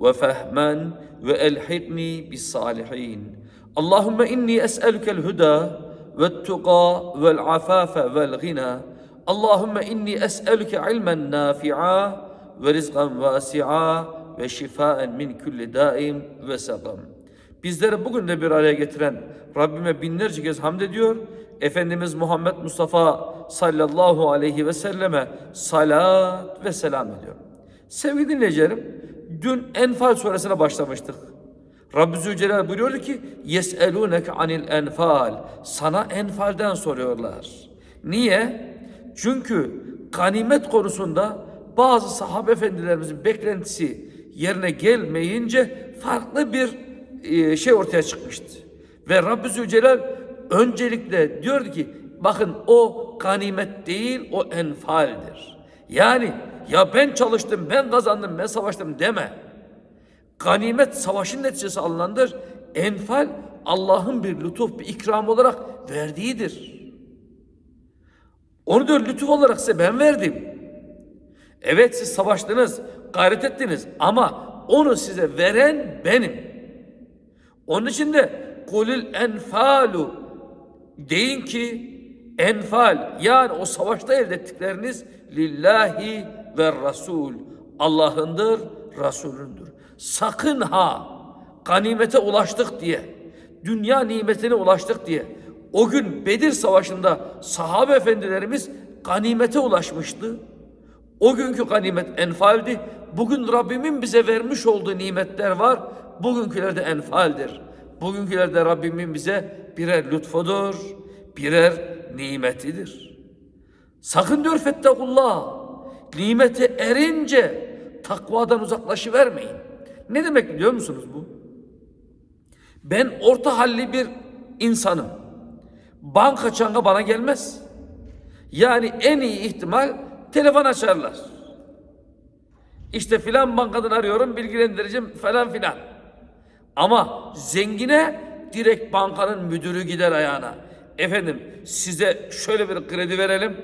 ve fehmen ve elhikni bis salihin. Allahumme inni es'elükel huda ve tuqa vel afafe vel gina. Allahumme inni es'elüke ilmen nafi'a ve rizqan vasi'a ve şifaen min kulli daim ve sakam. Bizleri bugün de bir araya getiren Rabbime binlerce kez hamd ediyor. Efendimiz Muhammed Mustafa sallallahu aleyhi ve selleme salat ve selam ediyorum. Sevgili dinleyicilerim, dün Enfal suresine başlamıştık. Rabbi Zülcelal buyuruyor ki yes'elûneke anil enfal. Sana enfalden soruyorlar. Niye? Çünkü ganimet konusunda bazı sahabe efendilerimizin beklentisi yerine gelmeyince farklı bir e, şey ortaya çıkmıştı. Ve Rabbi Zülcelal öncelikle diyor ki bakın o ganimet değil o enfaldir. Yani ya ben çalıştım, ben kazandım, ben savaştım deme. Ganimet savaşın neticesi alınandır. Enfal Allah'ın bir lütuf, bir ikram olarak verdiğidir. Onu diyor lütuf olarak size ben verdim. Evet siz savaştınız, gayret ettiniz ama onu size veren benim. Onun için de kulil enfalu deyin ki enfal yani o savaşta elde ettikleriniz lillahi ve rasul Allah'ındır, Resulündür. Sakın ha ganimete ulaştık diye, dünya nimetine ulaştık diye o gün Bedir Savaşı'nda sahabe efendilerimiz ganimete ulaşmıştı. O günkü ganimet enfaldi. Bugün Rabbimin bize vermiş olduğu nimetler var. Bugünküler de enfaldir. Bugünküler de Rabbimin bize birer lütfudur, birer nimetidir. Sakın diyor fettakullah. Nimete erince takvadan uzaklaşıvermeyin. Ne demek biliyor musunuz bu? Ben orta halli bir insanım. Banka çanga bana gelmez. Yani en iyi ihtimal telefon açarlar. İşte filan bankadan arıyorum bilgilendireceğim falan filan. Ama zengine direkt bankanın müdürü gider ayağına. Efendim size şöyle bir kredi verelim.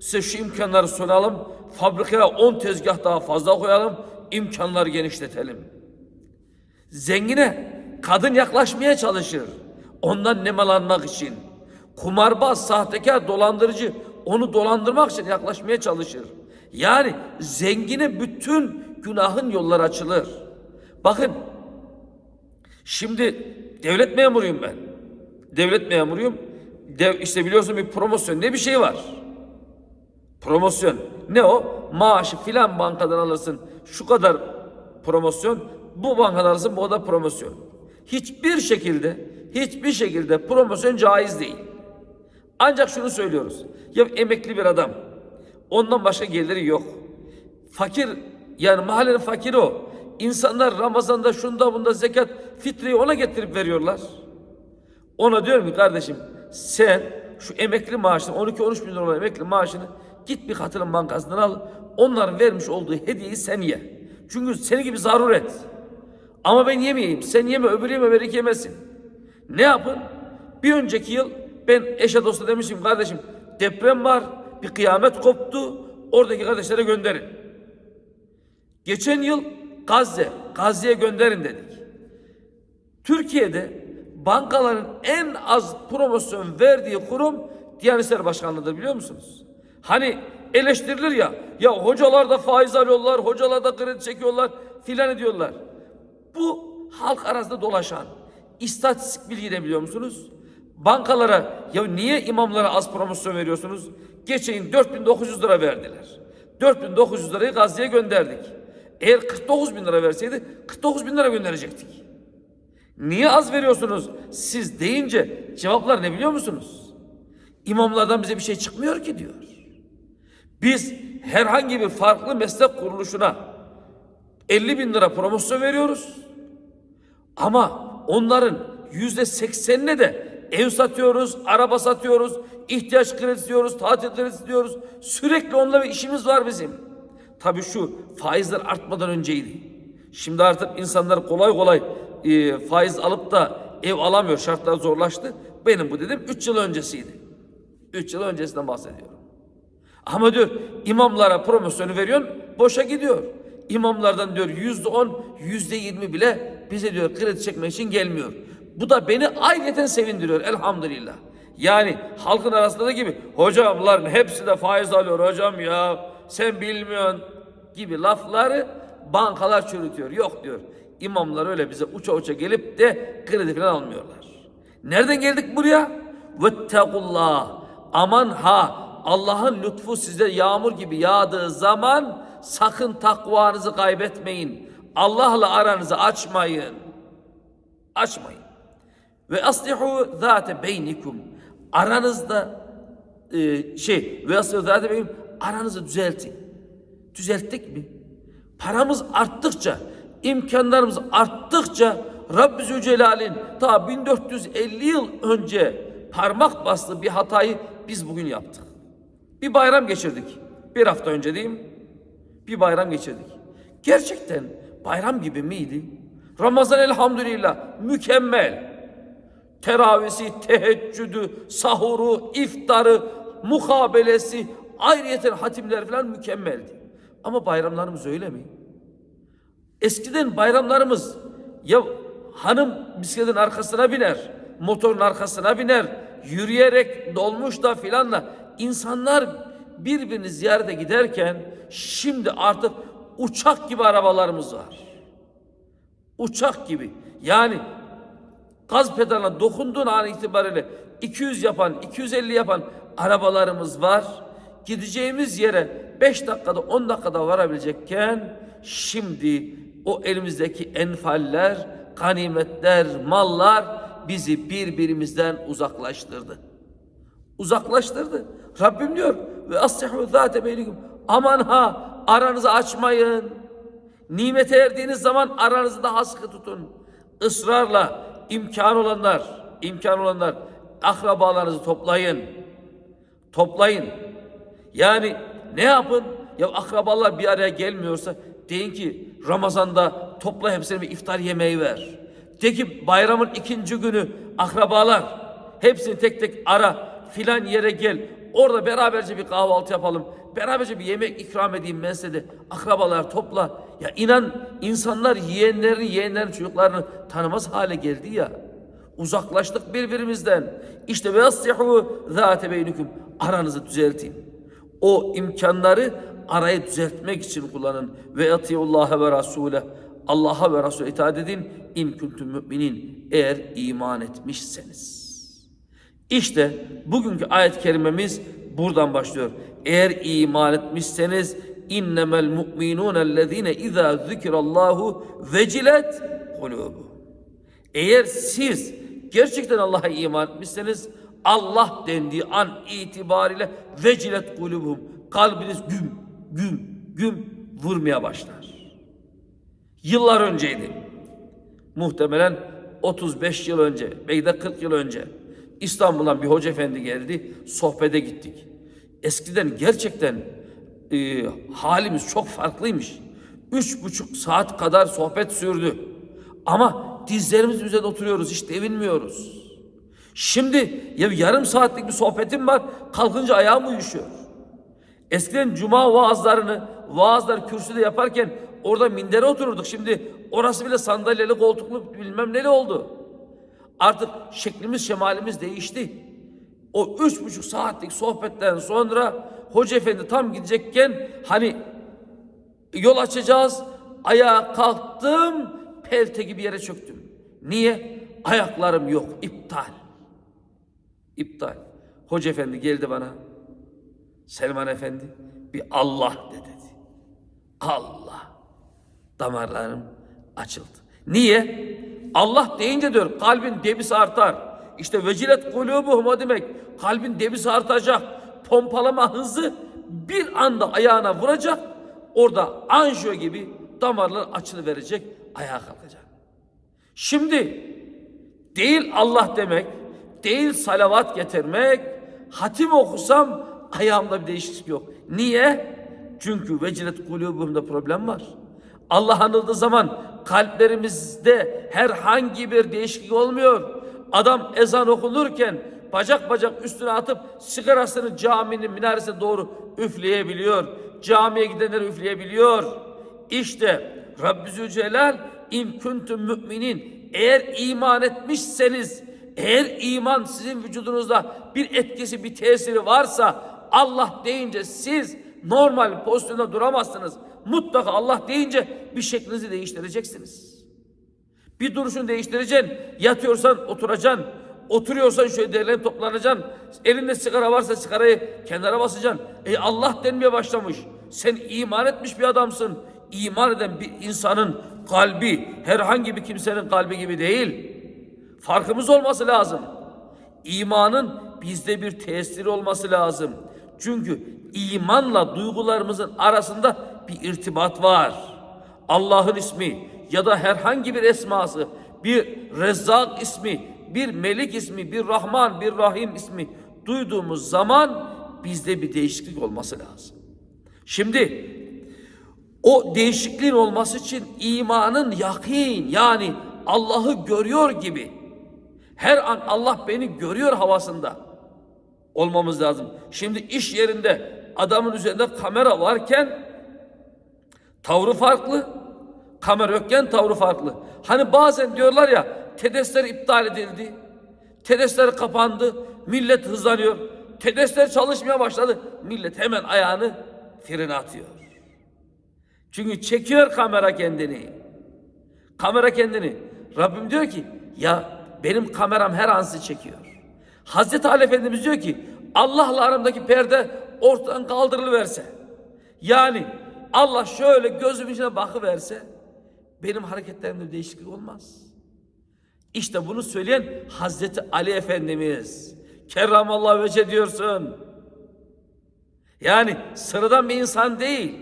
Size şu imkanları sunalım. Fabrikaya 10 tezgah daha fazla koyalım. imkanları genişletelim. Zengine kadın yaklaşmaya çalışır. Ondan nemalanmak için. Kumarbaz, sahtekar, dolandırıcı onu dolandırmak için yaklaşmaya çalışır. Yani zengine bütün günahın yolları açılır. Bakın şimdi devlet memuruyum ben. Devlet memuruyum. Dev, işte biliyorsun bir promosyon ne bir şey var. Promosyon. Ne o? Maaşı filan bankadan alırsın. Şu kadar promosyon. Bu bankadan alırsın bu da promosyon. Hiçbir şekilde hiçbir şekilde promosyon caiz değil. Ancak şunu söylüyoruz. Ya emekli bir adam. Ondan başka geliri yok. Fakir yani mahallenin fakiri o. İnsanlar Ramazan'da şunda bunda zekat fitreyi ona getirip veriyorlar. Ona diyorum ki kardeşim sen şu emekli maaşını 12-13 bin lira olan emekli maaşını git bir katılım bankasından al. Onların vermiş olduğu hediyeyi sen ye. Çünkü seni gibi zaruret. Ama ben yemeyeyim. Sen yeme öbürü yeme verik yemesin. Ne yapın? Bir önceki yıl ben eşe dosta demişim kardeşim deprem var bir kıyamet koptu oradaki kardeşlere gönderin. Geçen yıl Gazze, Gazze'ye gönderin dedik. Türkiye'de bankaların en az promosyon verdiği kurum Diyanet İşleri Başkanlığı'dır biliyor musunuz? Hani eleştirilir ya, ya hocalar da faiz alıyorlar, hocalar da kredi çekiyorlar filan ediyorlar. Bu halk arasında dolaşan istatistik bilgi de biliyor musunuz? Bankalara ya niye imamlara az promosyon veriyorsunuz? Geçen 4900 lira verdiler. 4900 lirayı Gazze'ye gönderdik. Eğer 49 bin lira verseydi 49 bin lira gönderecektik. Niye az veriyorsunuz siz deyince cevaplar ne biliyor musunuz? İmamlardan bize bir şey çıkmıyor ki diyor. Biz herhangi bir farklı meslek kuruluşuna 50 bin lira promosyon veriyoruz. Ama onların yüzde seksenine de ev satıyoruz, araba satıyoruz, ihtiyaç kredisi diyoruz, tatil kredisi diyoruz. Sürekli onunla bir işimiz var bizim. Tabii şu faizler artmadan önceydi. Şimdi artık insanlar kolay kolay e, faiz alıp da ev alamıyor. Şartlar zorlaştı. Benim bu dedim 3 yıl öncesiydi. 3 yıl öncesinden bahsediyorum. Ama diyor imamlara promosyonu veriyorsun boşa gidiyor. İmamlardan diyor yüzde on, yüzde yirmi bile bize diyor kredi çekmek için gelmiyor. Bu da beni ayrıyeten sevindiriyor elhamdülillah. Yani halkın arasında da gibi hocamların hepsi de faiz alıyor hocam ya sen bilmiyorsun gibi lafları bankalar çürütüyor. Yok diyor imamlar öyle bize uça uça gelip de kredi falan almıyorlar. Nereden geldik buraya? Vettekullah. Aman ha Allah'ın lütfu size yağmur gibi yağdığı zaman sakın takvanızı kaybetmeyin. Allah'la aranızı açmayın. Açmayın. Ve aslihu zate beynikum. Aranızda e, şey ve aslihu zate beynikum aranızı düzeltin. Düzelttik mi? Paramız arttıkça, imkanlarımız arttıkça Rabbi Zülcelal'in ta 1450 yıl önce parmak bastığı bir hatayı biz bugün yaptık. Bir bayram geçirdik. Bir hafta önce diyeyim. Bir bayram geçirdik. Gerçekten bayram gibi miydi? Ramazan elhamdülillah mükemmel. Teravisi, teheccüdü, sahuru, iftarı, mukabelesi, ayrıyeten hatimler falan mükemmeldi. Ama bayramlarımız öyle mi? Eskiden bayramlarımız ya hanım bisikletin arkasına biner, motorun arkasına biner, yürüyerek dolmuşla filanla insanlar birbirini ziyarete giderken şimdi artık uçak gibi arabalarımız var. Uçak gibi. Yani gaz pedalına dokunduğun an itibariyle 200 yapan, 250 yapan arabalarımız var. Gideceğimiz yere 5 dakikada 10 dakikada varabilecekken şimdi o elimizdeki enfaller, ganimetler, mallar bizi birbirimizden uzaklaştırdı. Uzaklaştırdı. Rabbim diyor ve aslihu zate beynikum. Aman ha aranızı açmayın. Nimete erdiğiniz zaman aranızı daha sıkı tutun. Israrla imkan olanlar, imkan olanlar akrabalarınızı toplayın. Toplayın. Yani ne yapın? Ya akrabalar bir araya gelmiyorsa deyin ki Ramazan'da topla hepsine bir iftar yemeği ver. De ki bayramın ikinci günü akrabalar hepsini tek tek ara filan yere gel. Orada beraberce bir kahvaltı yapalım. Beraberce bir yemek ikram edeyim ben size de. Akrabalar topla. Ya inan insanlar yeğenlerini, yeğenlerin çocuklarını tanımaz hale geldi ya. Uzaklaştık birbirimizden. İşte ve aslihu zate beynikum. Aranızı düzeltin. O imkanları arayı düzeltmek için kullanın. Ve atiullaha ve rasule. Allah'a ve Resul'e itaat edin. İn kuntum müminin. Eğer iman etmişseniz. İşte bugünkü ayet-i kerimemiz buradan başlıyor. Eğer iman etmişseniz innemel mu'minun ellezine izâ zikrallahu vecilet kulubu. Eğer siz gerçekten Allah'a iman etmişseniz Allah dendiği an itibariyle vecilet kulubuhum kalbiniz güm güm güm vurmaya başlar. Yıllar önceydi. Muhtemelen 35 yıl önce, belki de 40 yıl önce İstanbul'dan bir hoca efendi geldi, sohbete gittik. Eskiden gerçekten e, halimiz çok farklıymış. Üç buçuk saat kadar sohbet sürdü. Ama dizlerimiz üzerinde oturuyoruz, hiç devinmiyoruz. Şimdi ya yarım saatlik bir sohbetim var, kalkınca ayağım uyuşuyor. Eskiden cuma vaazlarını, vaazlar kürsüde yaparken orada mindere otururduk. Şimdi orası bile sandalyeli, koltuklu bilmem neli oldu. Artık şeklimiz, şemalimiz değişti. O üç buçuk saatlik sohbetten sonra Hoca Efendi tam gidecekken hani yol açacağız. Ayağa kalktım, pelte gibi yere çöktüm. Niye? Ayaklarım yok, iptal. İptal. Hoca Efendi geldi bana. Selman Efendi bir Allah de dedi. Allah. Damarlarım açıldı. Niye? Allah deyince diyor kalbin debisi artar. İşte vecilet kulubuhum o demek. Kalbin debisi artacak. Pompalama hızı bir anda ayağına vuracak. Orada anjiyo gibi damarlar açılı verecek. Ayağa kalkacak. Şimdi değil Allah demek, değil salavat getirmek, hatim okusam ayağımda bir değişiklik yok. Niye? Çünkü vecilet kulubumda problem var. Allah anıldığı zaman kalplerimizde herhangi bir değişiklik olmuyor. Adam ezan okunurken bacak bacak üstüne atıp sigarasını caminin minaresine doğru üfleyebiliyor. Camiye gidenler üfleyebiliyor. İşte Rabbi Zülcelal in müminin eğer iman etmişseniz eğer iman sizin vücudunuzda bir etkisi bir tesiri varsa Allah deyince siz normal pozisyonda duramazsınız. Mutlaka Allah deyince bir şeklinizi değiştireceksiniz. Bir duruşunu değiştireceksin. Yatıyorsan oturacaksın. Oturuyorsan şöyle derlenip toplanacaksın. Elinde sigara varsa sigarayı kenara basacaksın. E Allah denmeye başlamış. Sen iman etmiş bir adamsın. İman eden bir insanın kalbi herhangi bir kimsenin kalbi gibi değil. Farkımız olması lazım. İmanın bizde bir tesiri olması lazım. Çünkü imanla duygularımızın arasında bir irtibat var. Allah'ın ismi ya da herhangi bir esması, bir Rezzak ismi, bir Melik ismi, bir Rahman, bir Rahim ismi duyduğumuz zaman bizde bir değişiklik olması lazım. Şimdi o değişikliğin olması için imanın yakin yani Allah'ı görüyor gibi her an Allah beni görüyor havasında olmamız lazım. Şimdi iş yerinde adamın üzerinde kamera varken tavrı farklı, kamera yokken tavrı farklı. Hani bazen diyorlar ya TEDES'ler iptal edildi, TEDES'ler kapandı, millet hızlanıyor. TEDES'ler çalışmaya başladı, millet hemen ayağını frene atıyor. Çünkü çekiyor kamera kendini. Kamera kendini. Rabbim diyor ki ya benim kameram her an sizi çekiyor. Hazreti Ali Efendimiz diyor ki Allah'la aramdaki perde ortadan kaldırılıverse. Yani Allah şöyle gözümün içine bakıverse benim hareketlerimde değişiklik olmaz. İşte bunu söyleyen Hazreti Ali Efendimiz. Kerramallahu vece diyorsun. Yani sıradan bir insan değil.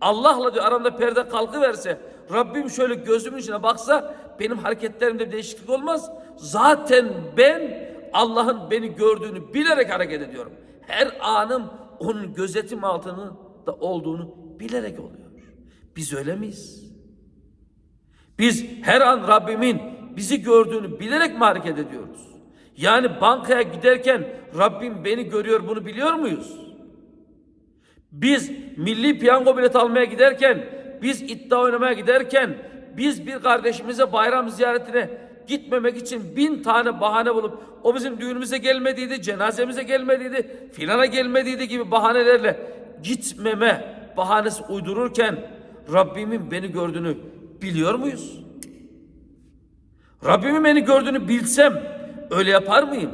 Allah'la diyor aramda perde kalkıverse Rabbim şöyle gözümün içine baksa benim hareketlerimde değişiklik olmaz. Zaten ben Allah'ın beni gördüğünü bilerek hareket ediyorum. Her anım onun gözetim altında olduğunu bilerek oluyor. Biz öyle miyiz? Biz her an Rabbimin bizi gördüğünü bilerek mi hareket ediyoruz? Yani bankaya giderken Rabbim beni görüyor bunu biliyor muyuz? Biz milli piyango bilet almaya giderken, biz iddia oynamaya giderken, biz bir kardeşimize bayram ziyaretine gitmemek için bin tane bahane bulup o bizim düğünümüze gelmediydi, cenazemize gelmediydi, filana gelmediydi gibi bahanelerle gitmeme bahanesi uydururken Rabbimin beni gördüğünü biliyor muyuz? Rabbimin beni gördüğünü bilsem öyle yapar mıyım?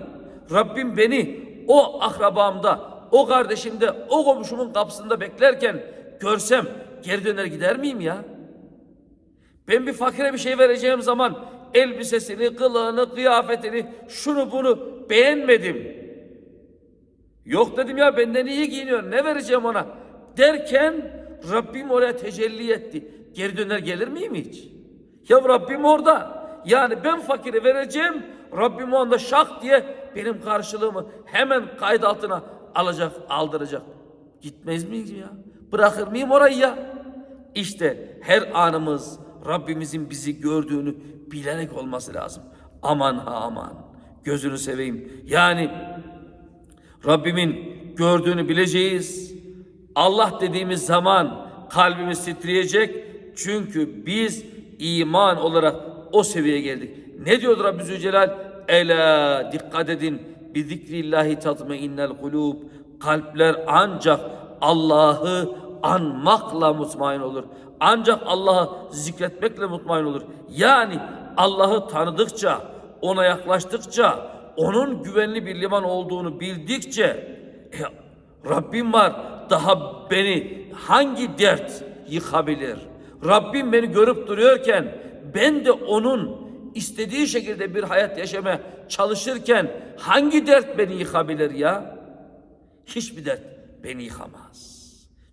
Rabbim beni o akrabamda, o kardeşimde, o komşumun kapısında beklerken görsem geri döner gider miyim ya? Ben bir fakire bir şey vereceğim zaman elbisesini, kılığını, kıyafetini, şunu bunu beğenmedim. Yok dedim ya benden iyi giyiniyor ne vereceğim ona derken Rabbim oraya tecelli etti. Geri döner gelir miyim hiç? Ya Rabbim orada. Yani ben fakire vereceğim. Rabbim o anda şak diye benim karşılığımı hemen kayıt altına alacak, aldıracak. Gitmez miyiz ya? Bırakır mıyım orayı ya? İşte her anımız Rabbimizin bizi gördüğünü bilerek olması lazım. Aman ha aman. Gözünü seveyim. Yani Rabbimin gördüğünü bileceğiz. Allah dediğimiz zaman kalbimiz titreyecek. Çünkü biz iman olarak o seviyeye geldik. Ne diyor Rabbi Zülcelal? Ela dikkat edin. Bi zikrillahi tatme innel kulub. Kalpler ancak Allah'ı anmakla mutmain olur. Ancak Allah'ı zikretmekle mutmain olur. Yani Allah'ı tanıdıkça, ona yaklaştıkça, onun güvenli bir liman olduğunu bildikçe e, Rabbim var daha beni hangi dert yıkabilir? Rabbim beni görüp duruyorken ben de onun istediği şekilde bir hayat yaşamaya çalışırken hangi dert beni yıkabilir ya? Hiçbir dert beni yıkamaz.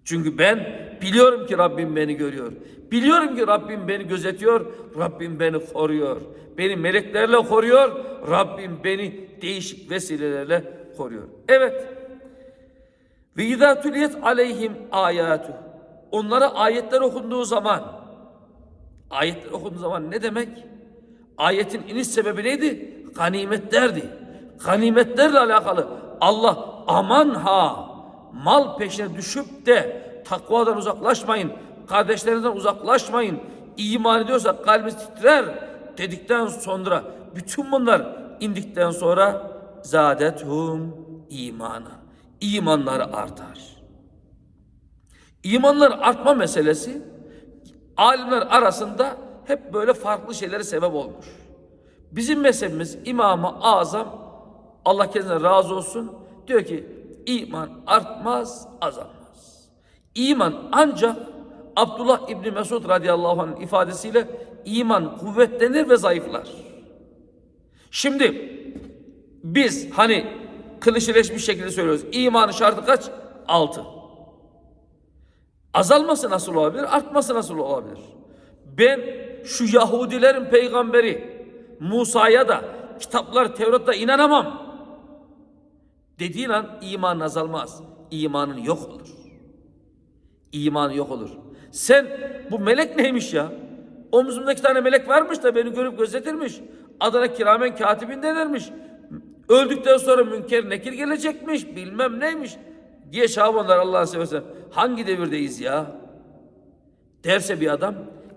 Çünkü ben biliyorum ki Rabbim beni görüyor. Biliyorum ki Rabbim beni gözetiyor. Rabbim beni koruyor. Beni meleklerle koruyor. Rabbim beni değişik vesilelerle koruyor. Evet. Ve izâ tuliyet aleyhim âyâtu. Onlara ayetler okunduğu zaman ayetler okunduğu zaman ne demek? Ayetin iniş sebebi neydi? Ganimetlerdi. Ganimetlerle alakalı Allah aman ha mal peşine düşüp de takvadan uzaklaşmayın. Kardeşlerinizden uzaklaşmayın. İman ediyorsa kalbiniz titrer dedikten sonra bütün bunlar indikten sonra zadethum imana. İmanları artar. İmanlar artma meselesi alimler arasında hep böyle farklı şeylere sebep olmuş. Bizim mezhebimiz İmam-ı Azam Allah kendisine razı olsun diyor ki iman artmaz azalmaz. İman ancak Abdullah İbni Mesud radıyallahu anh'ın ifadesiyle iman kuvvetlenir ve zayıflar. Şimdi biz hani klişeleşmiş şekilde söylüyoruz. İmanın şartı kaç? Altı. Azalması nasıl olabilir? Artması nasıl olabilir? Ben şu Yahudilerin peygamberi Musa'ya da kitaplar Tevrat'ta inanamam. Dediğin an iman azalmaz. İmanın yok olur. İman yok olur. Sen bu melek neymiş ya? Omzumda iki tane melek varmış da beni görüp gözetirmiş. Adına kiramen katibin denirmiş. Öldükten sonra münker nekir gelecekmiş. Bilmem neymiş. Diye Şabanlar Allah'ını seversen. Hangi devirdeyiz ya? Derse bir adam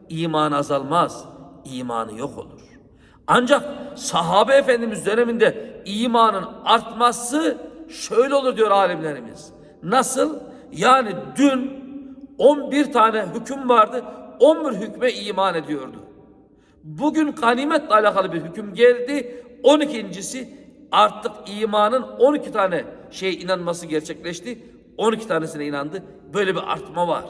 iman azalmaz. imanı yok olur. Ancak sahabe efendimiz döneminde imanın artması şöyle olur diyor alimlerimiz. Nasıl? Yani dün 11 tane hüküm vardı. 11 hükme iman ediyordu. Bugün ganimetle alakalı bir hüküm geldi. 12.si artık imanın 12 tane şey inanması gerçekleşti. 12 tanesine inandı. Böyle bir artma var.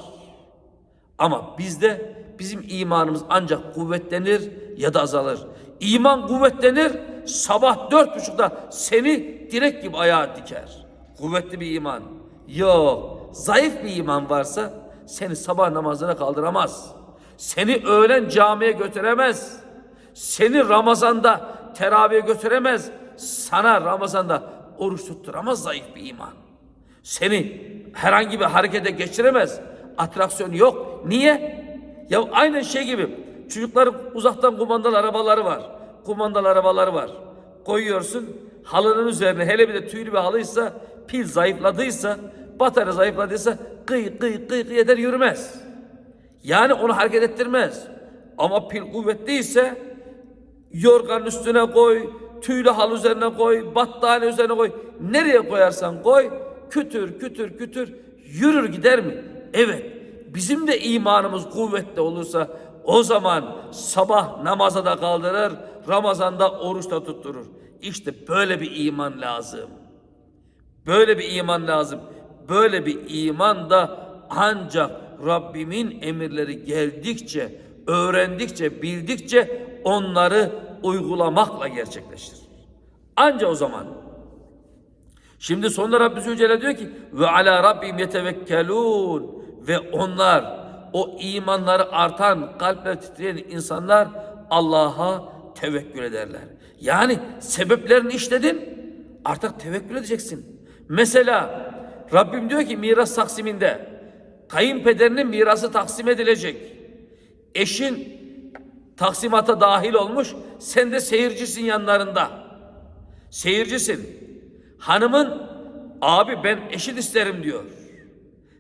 Ama bizde bizim imanımız ancak kuvvetlenir ya da azalır. İman kuvvetlenir, sabah dört buçukta seni direk gibi ayağa diker. Kuvvetli bir iman. Yok, zayıf bir iman varsa seni sabah namazına kaldıramaz. Seni öğlen camiye götüremez. Seni Ramazan'da teravihe götüremez. Sana Ramazan'da oruç tutturamaz zayıf bir iman. Seni herhangi bir harekete geçiremez. Atraksiyon yok. Niye? Ya aynı şey gibi. Çocukların uzaktan kumandalı arabaları var. Kumandalı arabaları var. Koyuyorsun halının üzerine hele bir de tüylü bir halıysa pil zayıfladıysa batarya zayıfladıysa kıy kıy kıy kıy eder yürümez. Yani onu hareket ettirmez. Ama pil kuvvetliyse yorganın üstüne koy, tüylü halı üzerine koy, battaniye üzerine koy. Nereye koyarsan koy, kütür kütür kütür yürür gider mi? Evet. Bizim de imanımız kuvvetli olursa o zaman sabah namaza da kaldırır, Ramazan'da oruç da tutturur. İşte böyle bir iman lazım. Böyle bir iman lazım. Böyle bir iman da ancak Rabbimin emirleri geldikçe, öğrendikçe, bildikçe onları uygulamakla gerçekleşir. Anca o zaman. Şimdi sonunda Rabbi Zülcelal diyor ki ve ala rabbim yetevekkelun ve onlar o imanları artan, kalpler titreyen insanlar Allah'a tevekkül ederler. Yani sebeplerini işledin, artık tevekkül edeceksin. Mesela Rabbim diyor ki miras taksiminde kayınpederinin mirası taksim edilecek. Eşin taksimata dahil olmuş, sen de seyircisin yanlarında. Seyircisin. Hanımın abi ben eşit isterim diyor.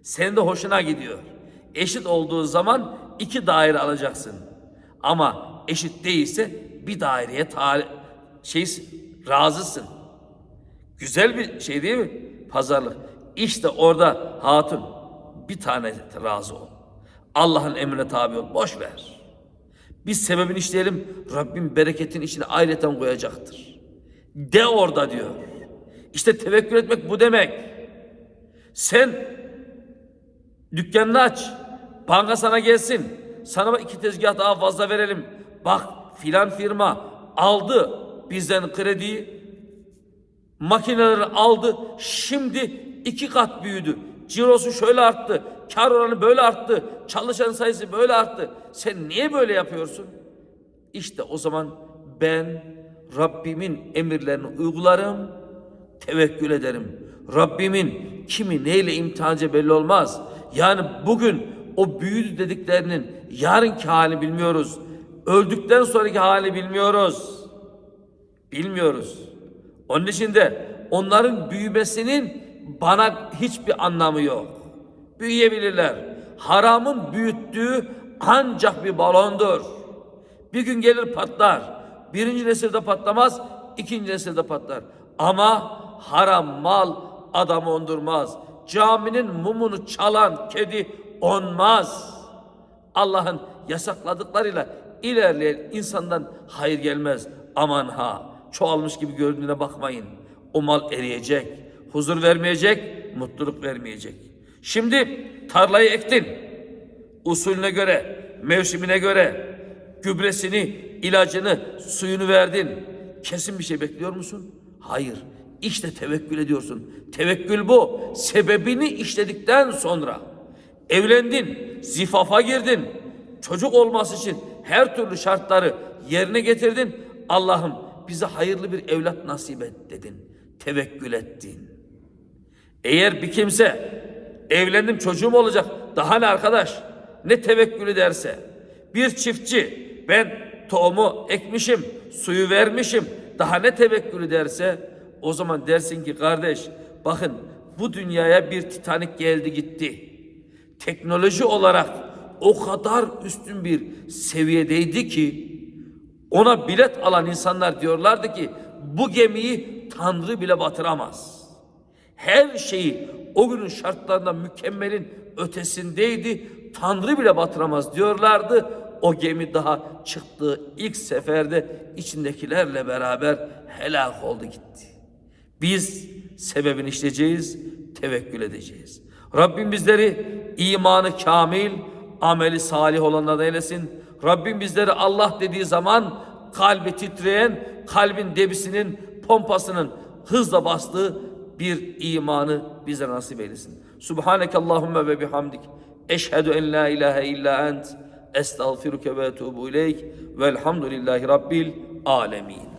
Senin de hoşuna gidiyor. Eşit olduğu zaman iki daire alacaksın. Ama eşit değilse bir daireye şey razısın. Güzel bir şey değil mi? Pazarlık. İşte orada hatun bir tane razı ol. Allah'ın emrine tabi ol. Boş ver. Biz sebebini işleyelim. Rabbim bereketin içine ayreten koyacaktır. De orada diyor. İşte tevekkül etmek bu demek. Sen dükkanını aç. Banka sana gelsin. Sana iki tezgah daha fazla verelim. Bak filan firma aldı bizden krediyi. Makineleri aldı. Şimdi iki kat büyüdü. Cirosu şöyle arttı, kar oranı böyle arttı, çalışan sayısı böyle arttı. Sen niye böyle yapıyorsun? İşte o zaman ben Rabbimin emirlerini uygularım, tevekkül ederim. Rabbimin kimi neyle imtihanca belli olmaz. Yani bugün o büyüdü dediklerinin yarınki hali bilmiyoruz. Öldükten sonraki hali bilmiyoruz. Bilmiyoruz. Onun için de onların büyümesinin bana hiçbir anlamı yok. Büyüyebilirler. Haramın büyüttüğü ancak bir balondur. Bir gün gelir patlar. Birinci nesilde patlamaz, ikinci nesilde patlar. Ama haram mal adamı ondurmaz. Caminin mumunu çalan kedi onmaz. Allah'ın yasakladıklarıyla ilerleyen insandan hayır gelmez. Aman ha çoğalmış gibi göründüğüne bakmayın. O mal eriyecek, huzur vermeyecek, mutluluk vermeyecek. Şimdi tarlayı ektin. Usulüne göre, mevsimine göre gübresini, ilacını, suyunu verdin. Kesin bir şey bekliyor musun? Hayır. İşte tevekkül ediyorsun. Tevekkül bu. Sebebini işledikten sonra evlendin, zifafa girdin. Çocuk olması için her türlü şartları yerine getirdin. Allah'ım bize hayırlı bir evlat nasip et dedin. Tevekkül ettin. Eğer bir kimse evlendim çocuğum olacak daha ne arkadaş ne tevekkülü derse bir çiftçi ben tohumu ekmişim suyu vermişim daha ne tevekkülü derse o zaman dersin ki kardeş bakın bu dünyaya bir Titanik geldi gitti. Teknoloji olarak o kadar üstün bir seviyedeydi ki ona bilet alan insanlar diyorlardı ki bu gemiyi Tanrı bile batıramaz. Her şeyi o günün şartlarında mükemmelin ötesindeydi. Tanrı bile batıramaz diyorlardı. O gemi daha çıktığı ilk seferde içindekilerle beraber helak oldu gitti. Biz sebebini işleyeceğiz, tevekkül edeceğiz. Rabbim bizleri imanı kamil, ameli salih olanlardan eylesin. Rabbim bizleri Allah dediği zaman kalbi titreyen, kalbin debisinin, pompasının hızla bastığı bir imanı bize nasip eylesin. Subhaneke Allahümme ve bihamdik. Eşhedü en la ilahe illa ent. Estağfiruke ve etubu ileyk. Velhamdülillahi Rabbil alemin.